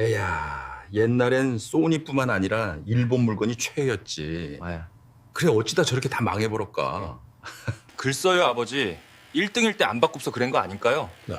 에야, 옛날엔 소니뿐만 아니라 일본 물건이 최였지. 아야. 그래 어찌다 저렇게 다 망해버렸까. 글써요 아버지 1등일 때 안 바꿉서 그런 거 아닐까요? 네.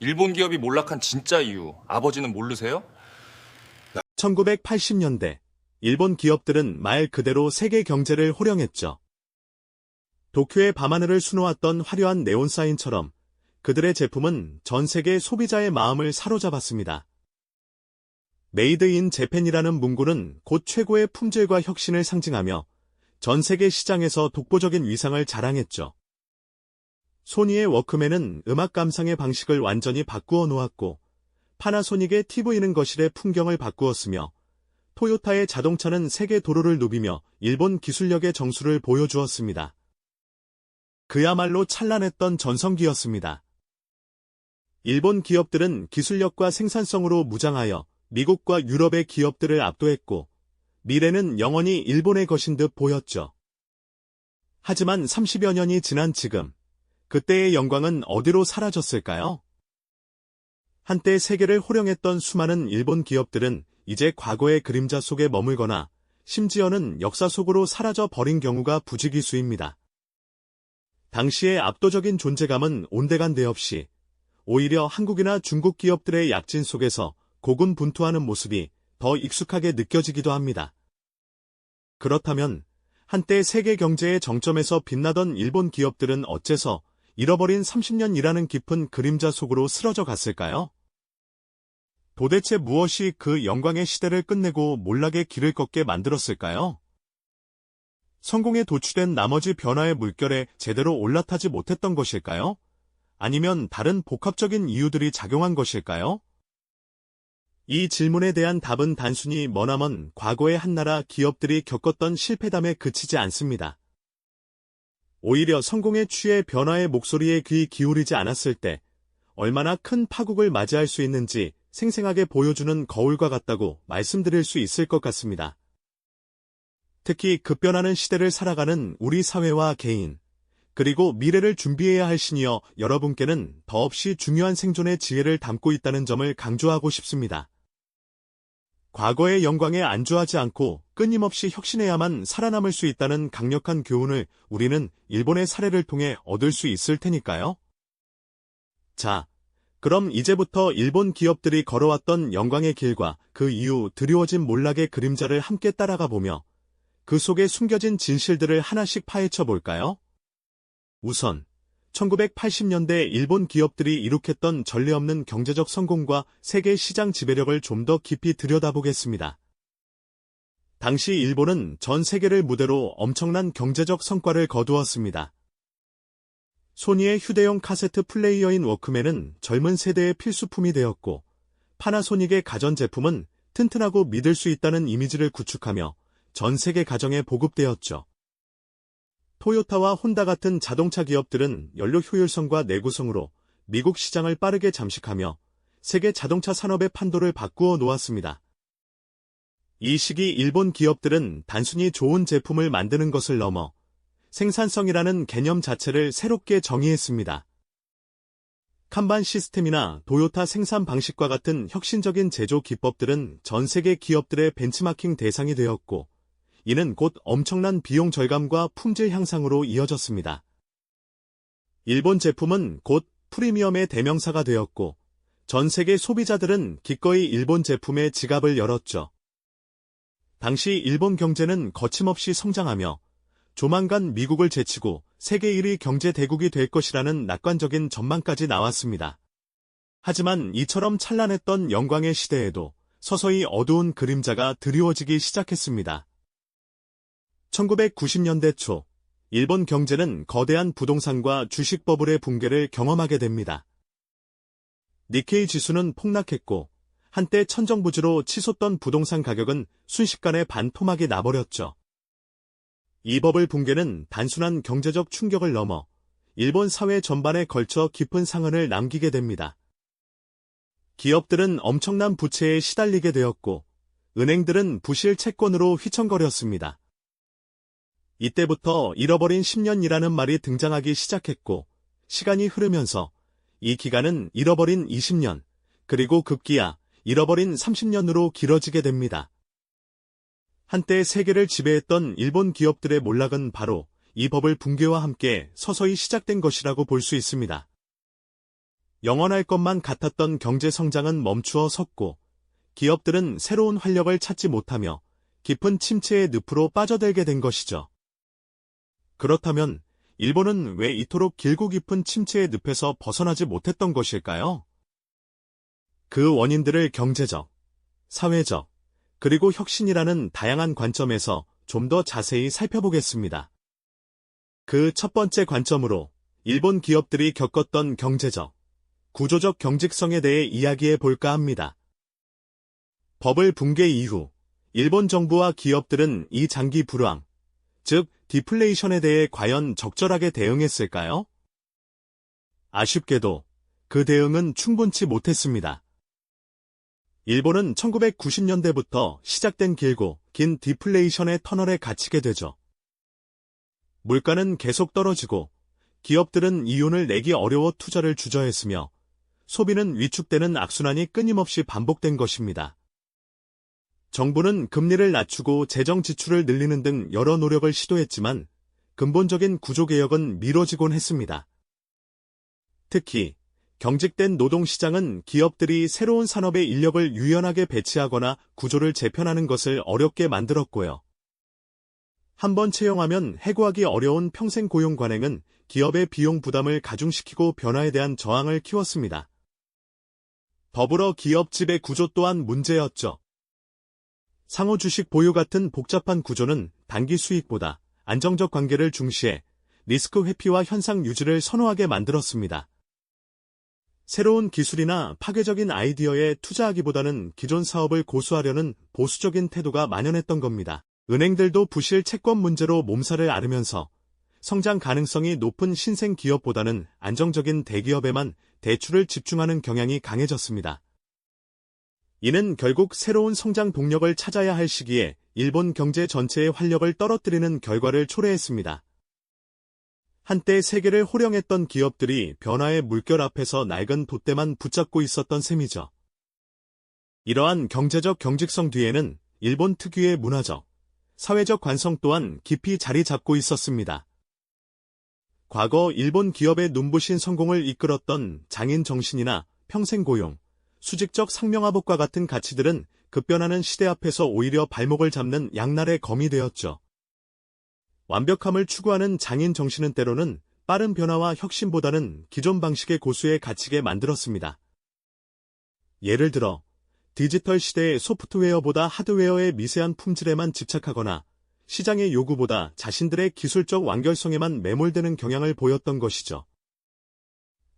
일본 기업이 몰락한 진짜 이유 아버지는 모르세요? 1980년대 일본 기업들은 말 그대로 세계 경제를 호령했죠. 도쿄의 밤하늘을 수놓았던 화려한 네온 사인처럼 그들의 제품은 전 세계 소비자의 마음을 사로잡았습니다. 메이드 인 재팬이라는 문구는 곧 최고의 품질과 혁신을 상징하며 전 세계 시장에서 독보적인 위상을 자랑했죠. 소니의 워크맨은 음악 감상의 방식을 완전히 바꾸어 놓았고 파나소닉의 TV는 거실의 풍경을 바꾸었으며 토요타의 자동차는 세계 도로를 누비며 일본 기술력의 정수를 보여주었습니다. 그야말로 찬란했던 전성기였습니다. 일본 기업들은 기술력과 생산성으로 무장하여 미국과 유럽의 기업들을 압도했고 미래는 영원히 일본의 것인 듯 보였죠. 하지만 30여 년이 지난 지금 그때의 영광은 어디로 사라졌을까요? 한때 세계를 호령했던 수많은 일본 기업들은 이제 과거의 그림자 속에 머물거나 심지어는 역사 속으로 사라져 버린 경우가 부지기수입니다. 당시의 압도적인 존재감은 온데간데 없이 오히려 한국이나 중국 기업들의 약진 속에서 고군분투하는 모습이 더 익숙하게 느껴지기도 합니다. 그렇다면 한때 세계 경제의 정점에서 빛나던 일본 기업들은 어째서 잃어버린 30년이라는 깊은 그림자 속으로 쓰러져 갔을까요? 도대체 무엇이 그 영광의 시대를 끝내고 몰락의 길을 걷게 만들었을까요? 성공에 도취된 나머지 변화의 물결에 제대로 올라타지 못했던 것일까요? 아니면 다른 복합적인 이유들이 작용한 것일까요? 이 질문에 대한 답은 단순히 머나먼 과거의 한나라 기업들이 겪었던 실패담에 그치지 않습니다. 오히려 성공에 취해 변화의 목소리에 귀 기울이지 않았을 때 얼마나 큰 파국을 맞이할 수 있는지 생생하게 보여주는 거울과 같다고 말씀드릴 수 있을 것 같습니다. 특히 급변하는 시대를 살아가는 우리 사회와 개인, 그리고 미래를 준비해야 할 시니어 여러분께는 더없이 중요한 생존의 지혜를 담고 있다는 점을 강조하고 싶습니다. 과거의 영광에 안주하지 않고 끊임없이 혁신해야만 살아남을 수 있다는 강력한 교훈을 우리는 일본의 사례를 통해 얻을 수 있을 테니까요. 자, 그럼 이제부터 일본 기업들이 걸어왔던 영광의 길과 그 이후 드리워진 몰락의 그림자를 함께 따라가 보며 그 속에 숨겨진 진실들을 하나씩 파헤쳐 볼까요? 우선 1980년대 일본 기업들이 이룩했던 전례 없는 경제적 성공과 세계 시장 지배력을 좀 더 깊이 들여다보겠습니다. 당시 일본은 전 세계를 무대로 엄청난 경제적 성과를 거두었습니다. 소니의 휴대용 카세트 플레이어인 워크맨은 젊은 세대의 필수품이 되었고, 파나소닉의 가전제품은 튼튼하고 믿을 수 있다는 이미지를 구축하며 전 세계 가정에 보급되었죠. 토요타와 혼다 같은 자동차 기업들은 연료 효율성과 내구성으로 미국 시장을 빠르게 잠식하며 세계 자동차 산업의 판도를 바꾸어 놓았습니다. 이 시기 일본 기업들은 단순히 좋은 제품을 만드는 것을 넘어 생산성이라는 개념 자체를 새롭게 정의했습니다. 칸반 시스템이나 도요타 생산 방식과 같은 혁신적인 제조 기법들은 전 세계 기업들의 벤치마킹 대상이 되었고, 이는 곧 엄청난 비용 절감과 품질 향상으로 이어졌습니다. 일본 제품은 곧 프리미엄의 대명사가 되었고, 전 세계 소비자들은 기꺼이 일본 제품의 지갑을 열었죠. 당시 일본 경제는 거침없이 성장하며 조만간 미국을 제치고 세계 1위 경제 대국이 될 것이라는 낙관적인 전망까지 나왔습니다. 하지만 이처럼 찬란했던 영광의 시대에도 서서히 어두운 그림자가 드리워지기 시작했습니다. 1990년대 초, 일본 경제는 거대한 부동산과 주식 버블의 붕괴를 경험하게 됩니다. 니케이 지수는 폭락했고, 한때 천정부지로 치솟던 부동산 가격은 순식간에 반토막이 나버렸죠. 이 버블 붕괴는 단순한 경제적 충격을 넘어 일본 사회 전반에 걸쳐 깊은 상흔을 남기게 됩니다. 기업들은 엄청난 부채에 시달리게 되었고, 은행들은 부실 채권으로 휘청거렸습니다. 이때부터 잃어버린 10년이라는 말이 등장하기 시작했고, 시간이 흐르면서 이 기간은 잃어버린 20년, 그리고 급기야 잃어버린 30년으로 길어지게 됩니다. 한때 세계를 지배했던 일본 기업들의 몰락은 바로 이 버블 붕괴와 함께 서서히 시작된 것이라고 볼 수 있습니다. 영원할 것만 같았던 경제 성장은 멈추어 섰고 기업들은 새로운 활력을 찾지 못하며 깊은 침체의 늪으로 빠져들게 된 것이죠. 그렇다면 일본은 왜 이토록 길고 깊은 침체의 늪에서 벗어나지 못했던 것일까요? 그 원인들을 경제적, 사회적, 그리고 혁신이라는 다양한 관점에서 좀 더 자세히 살펴보겠습니다. 그 첫 번째 관점으로 일본 기업들이 겪었던 경제적, 구조적 경직성에 대해 이야기해 볼까 합니다. 버블 붕괴 이후 일본 정부와 기업들은 이 장기 불황, 즉 디플레이션에 대해 과연 적절하게 대응했을까요? 아쉽게도 그 대응은 충분치 못했습니다. 일본은 1990년대부터 시작된 길고 긴 디플레이션의 터널에 갇히게 되죠. 물가는 계속 떨어지고 기업들은 이윤을 내기 어려워 투자를 주저했으며 소비는 위축되는 악순환이 끊임없이 반복된 것입니다. 정부는 금리를 낮추고 재정 지출을 늘리는 등 여러 노력을 시도했지만 근본적인 구조개혁은 미뤄지곤 했습니다. 특히 경직된 노동시장은 기업들이 새로운 산업의 인력을 유연하게 배치하거나 구조를 재편하는 것을 어렵게 만들었고요. 한번 채용하면 해고하기 어려운 평생 고용 관행은 기업의 비용 부담을 가중시키고 변화에 대한 저항을 키웠습니다. 더불어 기업 지배 구조 또한 문제였죠. 상호 주식 보유 같은 복잡한 구조는 단기 수익보다 안정적 관계를 중시해 리스크 회피와 현상 유지를 선호하게 만들었습니다. 새로운 기술이나 파괴적인 아이디어에 투자하기보다는 기존 사업을 고수하려는 보수적인 태도가 만연했던 겁니다. 은행들도 부실 채권 문제로 몸살을 앓으면서 성장 가능성이 높은 신생 기업보다는 안정적인 대기업에만 대출을 집중하는 경향이 강해졌습니다. 이는 결국 새로운 성장 동력을 찾아야 할 시기에 일본 경제 전체의 활력을 떨어뜨리는 결과를 초래했습니다. 한때 세계를 호령했던 기업들이 변화의 물결 앞에서 낡은 돛대만 붙잡고 있었던 셈이죠. 이러한 경제적 경직성 뒤에는 일본 특유의 문화적, 사회적 관성 또한 깊이 자리 잡고 있었습니다. 과거 일본 기업의 눈부신 성공을 이끌었던 장인 정신이나 평생 고용, 수직적 상명하복과 같은 가치들은 급변하는 시대 앞에서 오히려 발목을 잡는 양날의 검이 되었죠. 완벽함을 추구하는 장인 정신은 때로는 빠른 변화와 혁신보다는 기존 방식의 고수에 갇히게 만들었습니다. 예를 들어 디지털 시대의 소프트웨어보다 하드웨어의 미세한 품질에만 집착하거나 시장의 요구보다 자신들의 기술적 완결성에만 매몰되는 경향을 보였던 것이죠.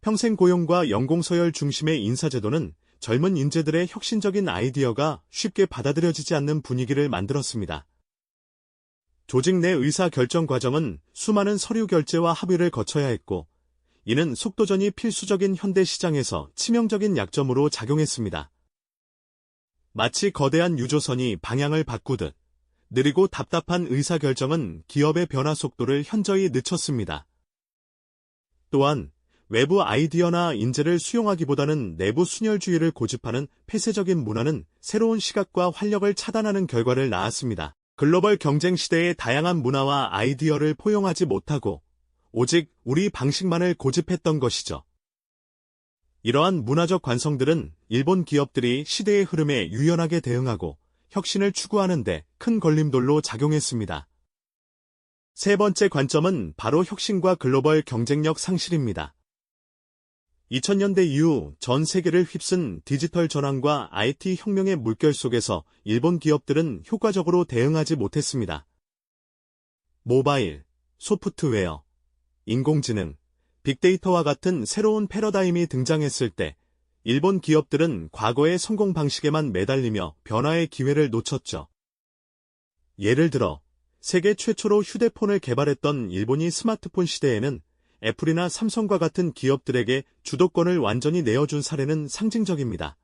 평생 고용과 연공서열 중심의 인사제도는 젊은 인재들의 혁신적인 아이디어가 쉽게 받아들여지지 않는 분위기를 만들었습니다. 조직 내 의사 결정 과정은 수많은 서류 결제와 합의를 거쳐야 했고, 이는 속도전이 필수적인 현대 시장에서 치명적인 약점으로 작용했습니다. 마치 거대한 유조선이 방향을 바꾸듯 느리고 답답한 의사결정은 기업의 변화 속도를 현저히 늦췄습니다. 또한 외부 아이디어나 인재를 수용하기보다는 내부 순혈주의를 고집하는 폐쇄적인 문화는 새로운 시각과 활력을 차단하는 결과를 낳았습니다. 글로벌 경쟁 시대의 다양한 문화와 아이디어를 포용하지 못하고 오직 우리 방식만을 고집했던 것이죠. 이러한 문화적 관성들은 일본 기업들이 시대의 흐름에 유연하게 대응하고 혁신을 추구하는데 큰 걸림돌로 작용했습니다. 세 번째 관점은 바로 혁신과 글로벌 경쟁력 상실입니다. 2000년대 이후 전 세계를 휩쓴 디지털 전환과 IT 혁명의 물결 속에서 일본 기업들은 효과적으로 대응하지 못했습니다. 모바일, 소프트웨어, 인공지능, 빅데이터와 같은 새로운 패러다임이 등장했을 때 일본 기업들은 과거의 성공 방식에만 매달리며 변화의 기회를 놓쳤죠. 예를 들어 세계 최초로 휴대폰을 개발했던 일본이 스마트폰 시대에는 애플이나 삼성과 같은 기업들에게 주도권을 완전히 내어준 사례는 상징적입니다.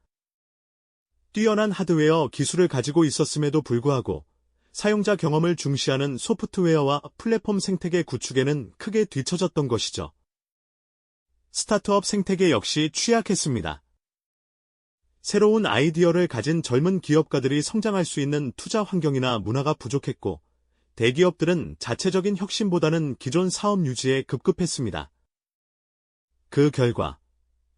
뛰어난 하드웨어 기술을 가지고 있었음에도 불구하고 사용자 경험을 중시하는 소프트웨어와 플랫폼 생태계 구축에는 크게 뒤처졌던 것이죠. 스타트업 생태계 역시 취약했습니다. 새로운 아이디어를 가진 젊은 기업가들이 성장할 수 있는 투자 환경이나 문화가 부족했고, 대기업들은 자체적인 혁신보다는 기존 사업 유지에 급급했습니다. 그 결과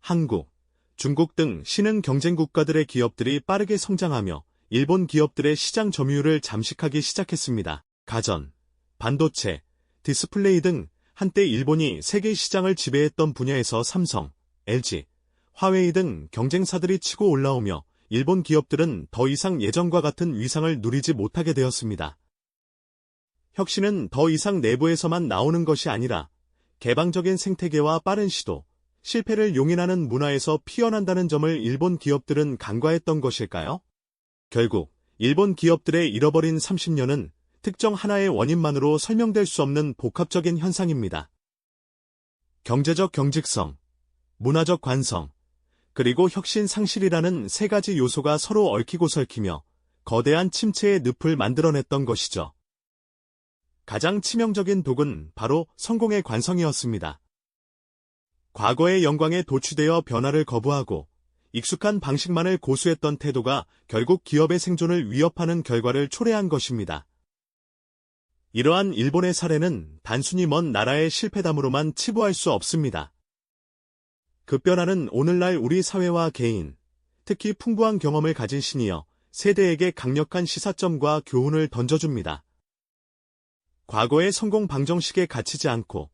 한국, 중국 등 신흥 경쟁 국가들의 기업들이 빠르게 성장하며 일본 기업들의 시장 점유율을 잠식하기 시작했습니다. 가전, 반도체, 디스플레이 등 한때 일본이 세계 시장을 지배했던 분야에서 삼성, LG, 화웨이 등 경쟁사들이 치고 올라오며 일본 기업들은 더 이상 예전과 같은 위상을 누리지 못하게 되었습니다. 혁신은 더 이상 내부에서만 나오는 것이 아니라 개방적인 생태계와 빠른 시도, 실패를 용인하는 문화에서 피어난다는 점을 일본 기업들은 간과했던 것일까요? 결국 일본 기업들의 잃어버린 30년은 특정 하나의 원인만으로 설명될 수 없는 복합적인 현상입니다. 경제적 경직성, 문화적 관성, 그리고 혁신 상실이라는 세 가지 요소가 서로 얽히고 설키며 거대한 침체의 늪을 만들어냈던 것이죠. 가장 치명적인 독은 바로 성공의 관성이었습니다. 과거의 영광에 도취되어 변화를 거부하고 익숙한 방식만을 고수했던 태도가 결국 기업의 생존을 위협하는 결과를 초래한 것입니다. 이러한 일본의 사례는 단순히 먼 나라의 실패담으로만 치부할 수 없습니다. 급변화는 오늘날 우리 사회와 개인, 특히 풍부한 경험을 가진 시니어, 세대에게 강력한 시사점과 교훈을 던져줍니다. 과거의 성공 방정식에 갇히지 않고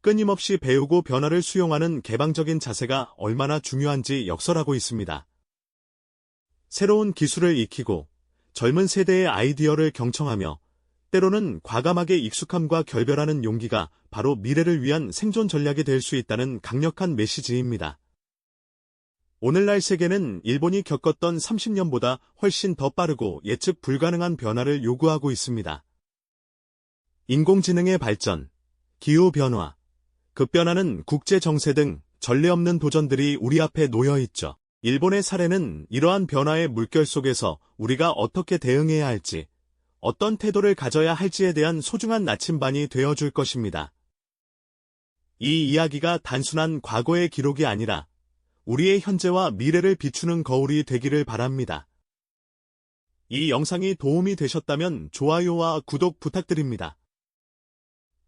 끊임없이 배우고 변화를 수용하는 개방적인 자세가 얼마나 중요한지 역설하고 있습니다. 새로운 기술을 익히고 젊은 세대의 아이디어를 경청하며 때로는 과감하게 익숙함과 결별하는 용기가 바로 미래를 위한 생존 전략이 될 수 있다는 강력한 메시지입니다. 오늘날 세계는 일본이 겪었던 30년보다 훨씬 더 빠르고 예측 불가능한 변화를 요구하고 있습니다. 인공지능의 발전, 기후변화, 급변하는 국제 정세 등 전례 없는 도전들이 우리 앞에 놓여 있죠. 일본의 사례는 이러한 변화의 물결 속에서 우리가 어떻게 대응해야 할지, 어떤 태도를 가져야 할지에 대한 소중한 나침반이 되어줄 것입니다. 이 이야기가 단순한 과거의 기록이 아니라 우리의 현재와 미래를 비추는 거울이 되기를 바랍니다. 이 영상이 도움이 되셨다면 좋아요와 구독 부탁드립니다.